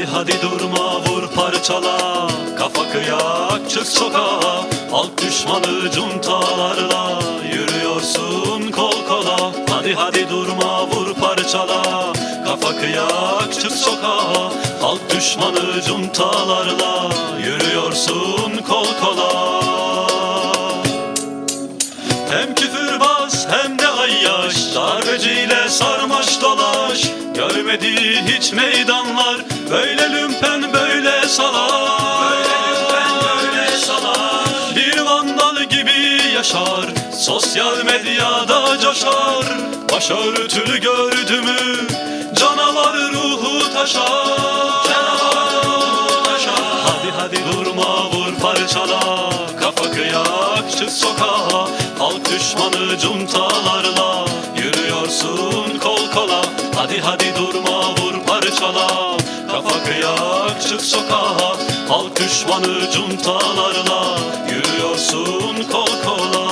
Hadi hadi durma vur parçala. Kafa kıyak çık sokağa. Halk düşmanı cuntalarla. Yürüyorsun kol kola. Hadi hadi durma vur parçala. Kafa kıyak çık sokağa. Halk düşmanı cuntalarla. Yürüyorsun kol kola. Hem küfürbaz hem de ayyaş. Darbeciyle sarmaş Meydanlar Böyle lümpen böyle salaş Bir vandal gibi yaşar Sosyal medyada coşar. Başörtülü gördü mü Canavar ruhu taşar. Canavar ruhu taşar Hadi hadi durma vur parçala. Kafa kıyak çık sokağa Halk düşmanı cuntalarla. Yürüyorsun kol kola. Hadi hadi durma parçala Kafa kıyak çık sokağa. Halk düşmanı cuntalarla Yürüyorsun kol kola.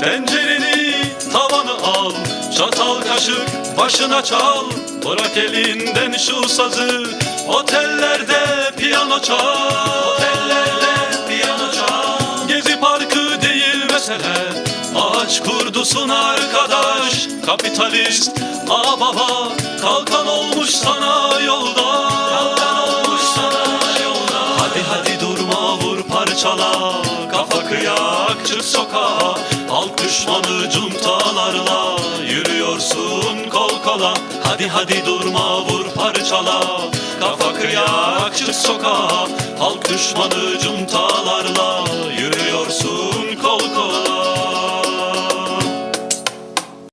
Tencereni tavanı al Çatal kaşık başına çal. Bırak elinden şu sazı Otellerde piyano çal. Otellerde piyano çal. Gezi parkı değil mesele Ağaç kurdusun arkadaş. Kapitalist ağ baba Kalkan olmuş sana yolda. Kalkan olmuş sana yolda. Hadi hadi durma vur parçala. Kafa kıyak çık sokağa. Halk düşmanı cuntalarla. Yürüyorsun kol kola. Hadi hadi durma vur parçala. Kafa kıyak çık sokağa. Halk düşmanı cuntalarla